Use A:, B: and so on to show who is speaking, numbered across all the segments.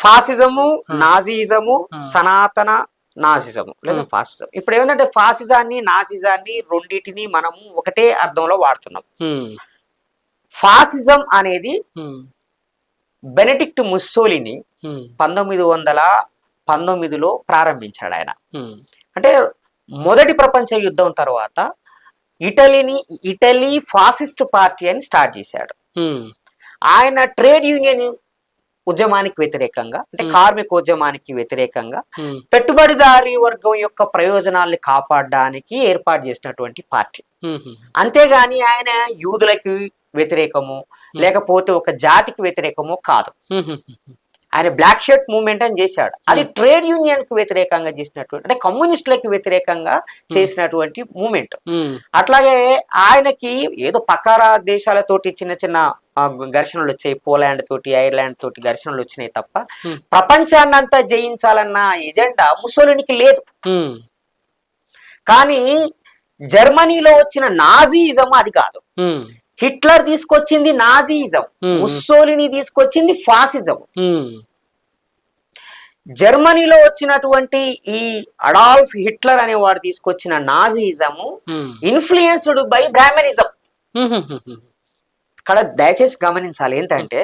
A: ఫాసిజము. నాజీజము. సనాతన నాసిజము లేదా. ఫాసిజం. ఇప్పుడు ఏంటంటే ఫాసిజాన్ని నాసిజాన్ని రెండింటిని మనము ఒకటే అర్థంలో వాడుతున్నాం. ఫాసిజం అనేది
B: ఉమ్,
A: బెనడిక్ట్ ముస్సోలిని పంతొమ్మిది వందల పంతొమ్మిదిలో ప్రారంభించాడు ఆయన. అంటే మొదటి ప్రపంచ యుద్ధం తర్వాత ఇటలీని ఇటలీ ఫాసిస్ట్ పార్టీ అని స్టార్ట్ చేశాడు. ఆయన ట్రేడ్ యూనియన్ ఉద్యమానికి వ్యతిరేకంగా అంటే. కార్మిక ఉద్యమానికి వ్యతిరేకంగా పెట్టుబడిదారీ వర్గం యొక్క ప్రయోజనాల్ని కాపాడడానికి ఏర్పాటు చేసినటువంటి పార్టీ. అంతేగాని ఆయన యూదులకి వ్యతిరేకము లేకపోతే ఒక జాతికి వ్యతిరేకము కాదు. ఆయన బ్లాక్ షర్ట్ మూవ్మెంట్ అని చేశాడు. అది ట్రేడ్ యూనియన్కు వ్యతిరేకంగా చేసినటువంటి అంటే కమ్యూనిస్టులకి వ్యతిరేకంగా చేసినటువంటి మూమెంట్
B: ఉమ్,
A: అట్లాగే ఆయనకి ఏదో పకారా దేశాలతోటి చిన్న చిన్న ఘర్షణలు వచ్చాయి. పోలాండ్ తోటి ఐర్లాండ్ తోటి ఘర్షణలు వచ్చినాయి తప్ప
B: Hmm.
A: ప్రపంచాన్ని అంతా జయించాలన్న ఎజెండా ముసోలినికి లేదు. కానీ జర్మనీలో వచ్చిన నాజీయిజం అది కాదు. హిట్లర్ తీసుకొచ్చింది నాజీయిజం
B: Hmm.
A: ముస్సోలిని తీసుకొచ్చింది ఫాసిజం. జర్మనీలో వచ్చినటువంటి ఈ అడాల్ఫ్ హిట్లర్ అనేవాడు తీసుకొచ్చిన Nazism
B: um,
A: influenced by Brahmanism.
B: Um,
A: ఇక్కడ దయచేసి గమనించాలి ఏంటంటే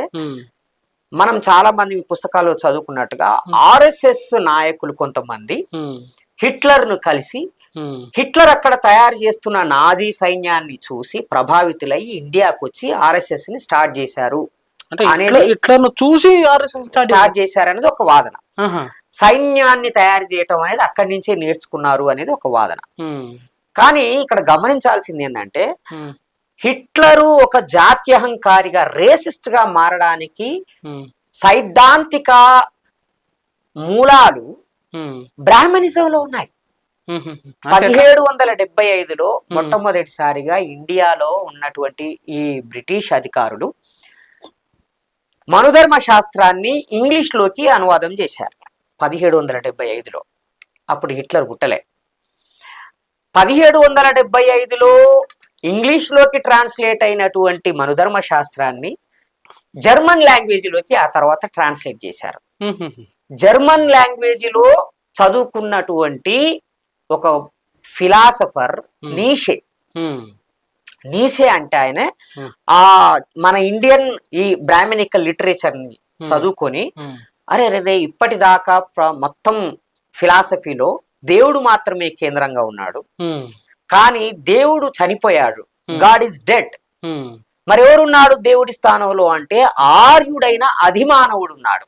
A: మనం చాలా మంది పుస్తకాల్లో చదువుకున్నట్టుగా ఆర్ఎస్ఎస్ నాయకులు కొంతమంది హిట్లర్ను కలిసి హిట్లర్ అక్కడ తయారు చేస్తున్న నాజీ సైన్యాన్ని చూసి ప్రభావితులై ఇండియాకు వచ్చి ఆర్ఎస్ఎస్ని స్టార్ట్ చేశారు అనేది-
B: చూసి ఆర్ఎస్ఎస్ స్టార్ట్
A: స్టార్ట్ చేశారనేది ఒక వాదన. సైన్యాన్ని తయారు చేయటం అనేది అక్కడి నుంచే నేర్చుకున్నారు అనేది ఒక వాదన. కానీ ఇక్కడ గమనించాల్సింది ఏంటంటే హిట్లరు ఒక జాత్యహంకారిగా రేసిస్ట్గా మారడానికి సైద్ధాంతిక మూలాలు బ్రాహ్మణిజంలో ఉన్నాయి. పదిహేడు వందల డెబ్బై ఐదులో మొట్టమొదటిసారిగా ఇండియాలో ఉన్నటువంటి ఈ బ్రిటిష్ అధికారులు మనుధర్మ శాస్త్రాన్ని ఇంగ్లీష్లోకి అనువాదం చేశారు. పదిహేడు వందల డెబ్బై ఐదులో. అప్పుడు హిట్లర్ పుట్టలే. పదిహేడు వందల డెబ్బై ఐదులో ఇంగ్లీష్లోకి ట్రాన్స్లేట్ అయినటువంటి మనుధర్మ శాస్త్రాన్ని జర్మన్ లాంగ్వేజ్లోకి ఆ తర్వాత ట్రాన్స్లేట్ చేశారు. జర్మన్ లాంగ్వేజ్లో చదువుకున్నటువంటి ఒక philosopher
B: Hmm.
A: Nietzsche.
B: Um,
A: Nietzsche అంటే ఆయన
B: Hmm.
A: ఆ మన ఇండియన్ ఈ బ్రాహ్మణికల్ లిటరేచర్ని చదువుకొని అరే రే ఇప్పటిదాకా మొత్తం ఫిలాసఫీలో దేవుడు మాత్రమే కేంద్రంగా ఉన్నాడు. కానీ దేవుడు చనిపోయాడు.
B: Hmm.
A: God is dead.
B: ఉమ్,
A: మరి ఎవరున్నాడు దేవుడి స్థానంలో అంటే ఆర్యుడైన అధిమానవుడు ఉన్నాడు.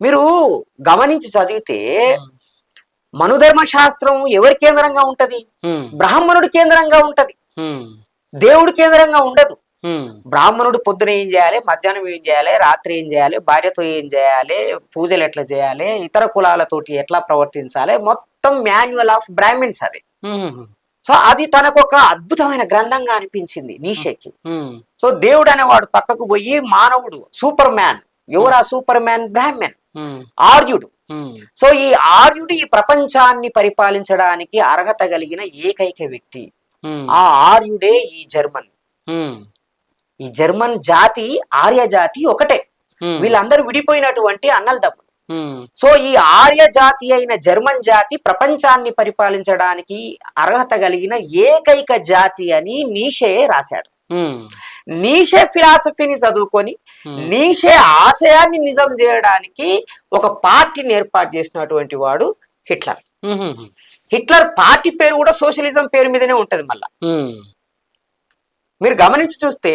A: మీరు గమనించి చదివితే మనుధర్మ శాస్త్రం ఎవరి కేంద్రంగా ఉంటది? బ్రాహ్మణుడు కేంద్రంగా ఉంటది. దేవుడు కేంద్రంగా ఉండదు. బ్రాహ్మణుడు పొద్దున ఏం చేయాలి? మధ్యాహ్నం ఏం చేయాలి? రాత్రి ఏం చేయాలి? భార్యతో ఏం చేయాలి? పూజలు ఎట్లా చేయాలి? ఇతర కులాలతోటి ఎట్లా ప్రవర్తించాలి? మొత్తం మాన్యువల్ ఆఫ్ బ్రాహ్మిన్స్ అది. సో అది తనకు ఒక అద్భుతమైన గ్రంథంగా అనిపించింది నీషేకి. సో దేవుడు అనేవాడు పక్కకు పోయి మానవుడు సూపర్ మ్యాన్ ఎవరు ఆ సూపర్ మ్యాన్ బ్రాహ్మణ్ ఆర్యుడు. సో ఈ ఆర్యుడు ఈ ప్రపంచాన్ని పరిపాలించడానికి అర్హత కలిగిన ఏకైక వ్యక్తి.
B: ఉమ్,
A: ఆ ఆర్యుడే ఈ జర్మన్.
B: ఉమ్,
A: ఈ జర్మన్ జాతి ఆర్య జాతి ఒకటే. వీళ్ళందరూ విడిపోయినటువంటి అన్నలదమ్ములు
B: ఉమ్,
A: సో ఈ ఆర్య జాతి అయిన జర్మన్ జాతి ప్రపంచాన్ని పరిపాలించడానికి అర్హత కలిగిన ఏకైక జాతి అని నీషే రాశాడు. నీషే ఫిలాసఫీని చదువుకొని. నీషే ఆశయాన్ని నిజం చేయడానికి ఒక పార్టీని ఏర్పాటు చేసినటువంటి వాడు హిట్లర్. హిట్లర్ పార్టీ పేరు కూడా సోషలిజం పేరు మీదనే ఉంటది మళ్ళా. మీరు గమనించి చూస్తే.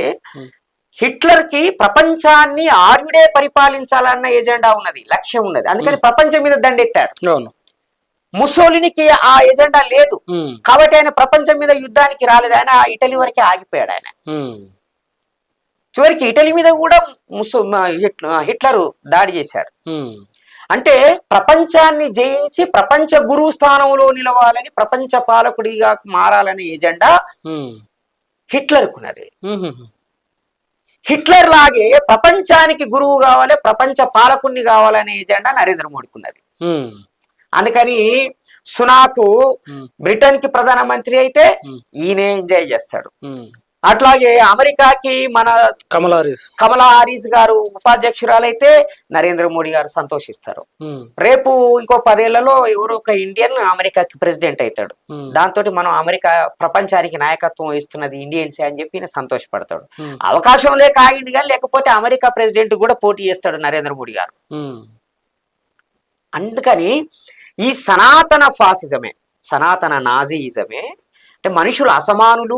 A: హిట్లర్కి ప్రపంచాన్ని ఆర్యుడే పరిపాలించాలన్న ఎజెండా ఉన్నది లక్ష్యం ఉన్నది. అందుకని ప్రపంచం మీద దండెత్తాడు. ముసోలినికి ఆ ఎజెండా లేదు. కాబట్టి ఆయన ప్రపంచం మీద యుద్ధానికి రాలేదు. ఆయన ఆ ఇటలీ వరకే ఆగిపోయాడు ఆయన. చివరికి ఇటలీ మీద కూడా ముసో హిట్లరు దాడి చేశాడు. అంటే ప్రపంచాన్ని జయించి ప్రపంచ గురువు స్థానంలో నిలవాలని ప్రపంచ పాలకుడిగా మారాలనే ఎజెండా హిట్లర్కున్నది. హిట్లర్ లాగే ప్రపంచానికి గురువు కావాలి ప్రపంచ పాలకుణ్ణి కావాలనే ఎజెండా నరేంద్ర మోడీకి ఉన్నది
B: ఉమ్,
A: అందుకని సునాకు బ్రిటన్కి ప్రధానమంత్రి అయితే ఈయనే ఎంజాయ్ చేస్తాడు. అట్లాగే అమెరికాకి మన
B: కమలా హారిస్.
A: కమలా హారిస్ గారు ఉపాధ్యక్షురాలైతే నరేంద్ర మోడీ గారు సంతోషిస్తారు. రేపు ఇంకో పదేళ్ళలో ఎవరో ఒక ఇండియన్ అమెరికాకి ప్రెసిడెంట్ అవుతాడు. దాంతో మనం అమెరికా ప్రపంచానికి నాయకత్వం ఇస్తున్నది ఇండియన్సే అని చెప్పి సంతోషపడతాడు. అవకాశం లేక ఆగింది కానీ లేకపోతే అమెరికా ప్రెసిడెంట్ కూడా పోటీ చేస్తాడు నరేంద్ర మోడీ గారు. అందుకని ఈ సనాతన ఫాసిజమే సనాతన నాజీయిజమే అంటే మనుషులు అసమానులు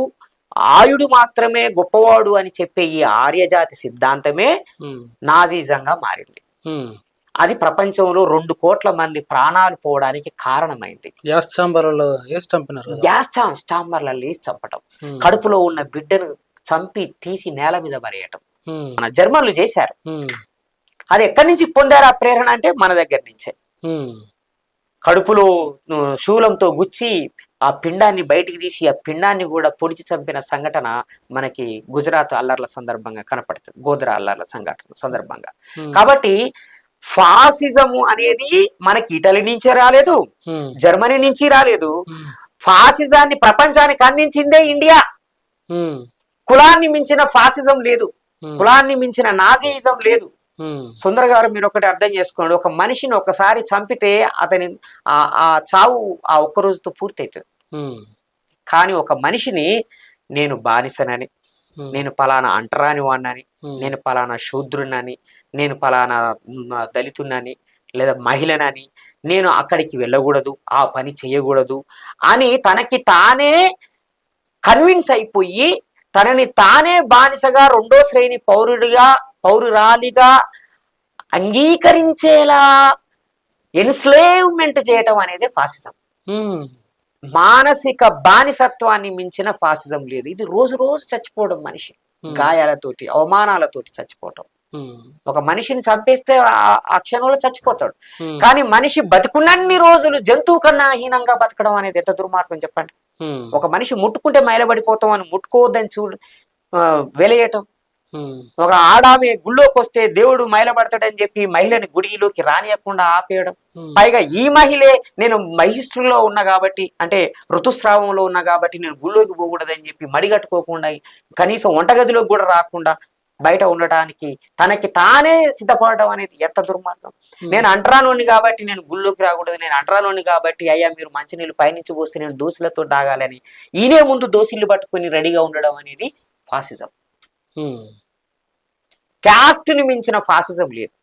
A: ఆయుడు మాత్రమే గొప్పవాడు అని చెప్పే ఈ ఆర్యజాతి సిద్ధాంతమే నాజీజంగా మారింది. అది ప్రపంచంలో రెండు కోట్ల మంది ప్రాణాలు పోవడానికి కారణమైంది.
B: గ్యాస్ చాంబర్లలో
A: గ్యాస్ చా స్టాంబర్లలో వేసి చంపటం. కడుపులో ఉన్న బిడ్డను చంపి తీసి నేల మీద పరేయటం మన జర్మన్లు చేశారు. అది ఎక్కడి నుంచి పొందారు ఆ ప్రేరణ అంటే మన దగ్గర నుంచే. కడుపులో శూలంతో గుచ్చి ఆ పిండాన్ని బయటికి తీసి ఆ పిండాన్ని కూడా పొడిచి చంపిన సంఘటన మనకి గుజరాత్ అల్లర్ల సందర్భంగా కనపడుతుంది. గోద్రా అల్లర్ల సంఘటన సందర్భంగా. కాబట్టి ఫాసిజము అనేది మనకి ఇటలీ నుంచే రాలేదు జర్మనీ నుంచి రాలేదు. ఫాసిజాన్ని ప్రపంచానికి అందించిందే ఇండియా. కులాన్ని మించిన ఫాసిజం లేదు. కులాన్ని మించిన నాజీయిజం లేదు. సుందర గారు మీరు ఒకటి అర్థం చేసుకోండి. ఒక మనిషిని ఒకసారి చంపితే అతని ఆ చావు ఆ ఒక్క రోజుతో పూర్తవుతుంది
B: ఉమ్,
A: కానీ ఒక మనిషిని నేను బానిసనని నేను పలానా అంటరాని వాడినని నేను పలానా శూద్రునని నేను పలానా దళితున్నని లేదా మహిళనని నేను అక్కడికి వెళ్ళకూడదు ఆ పని చేయకూడదు అని తనకి తానే కన్విన్స్ అయిపోయి తనని తానే బానిసగా రెండో శ్రేణి పౌరుడిగా పౌరురాలిగా అంగీకరించేలా ఎన్స్లేవ్మెంట్ చేయటం అనేది ఫాసిజం మానసిక బానిసత్వాన్ని మించిన ఫాసిజం లేదు. ఇది రోజు రోజు చచ్చిపోవడం మనిషి. గాయాలతోటి అవమానాలతోటి చచ్చిపోవటం. ఒక మనిషిని చంపేస్తే ఆ- క్షణంలో చచ్చిపోతాడు. కానీ మనిషి బతుకున్నన్ని రోజులు జంతువు కన్నా హీనంగా బతకడం అనేది ఎంత దుర్మార్గం చెప్పండి? ఒక మనిషి ముట్టుకుంటే మైలబడిపోతాం అని ముట్టుకోవద్దని చూడు వెలయటం. ఒక ఆడామె గుళ్ళోకి వస్తే దేవుడు మైలబడతాడని చెప్పి మహిళని గుడిలోకి రానియకుండా ఆపేయడం. పైగా ఈ మహిళే నేను మహిష్ఠులో ఉన్నా కాబట్టి అంటే ఋతుస్రావంలో ఉన్నా కాబట్టి నేను గుళ్ళోకి పోకూడదని చెప్పి మడిగట్టుకోకుండా కనీసం వంటగదిలోకి కూడా రాకుండా బయట ఉండటానికి తనకి తానే సిద్ధపడడం అనేది ఎంత దుర్మార్గం. నేను అంటరానోని కాబట్టి నేను గుళ్ళోకి రాకూడదు. నేను అంటరానోని కాబట్టి అయ్యా మీరు మంచినీళ్ళు పైనుంచి పోస్తే నేను దోశలతో తాగాలని ఈయనే ముందు దోశలు పట్టుకొని రెడీగా ఉండడం అనేది ఫాసిజం.
B: Hmm.
A: ఉమ్, ని మించిన ఫాసిజం లేదు.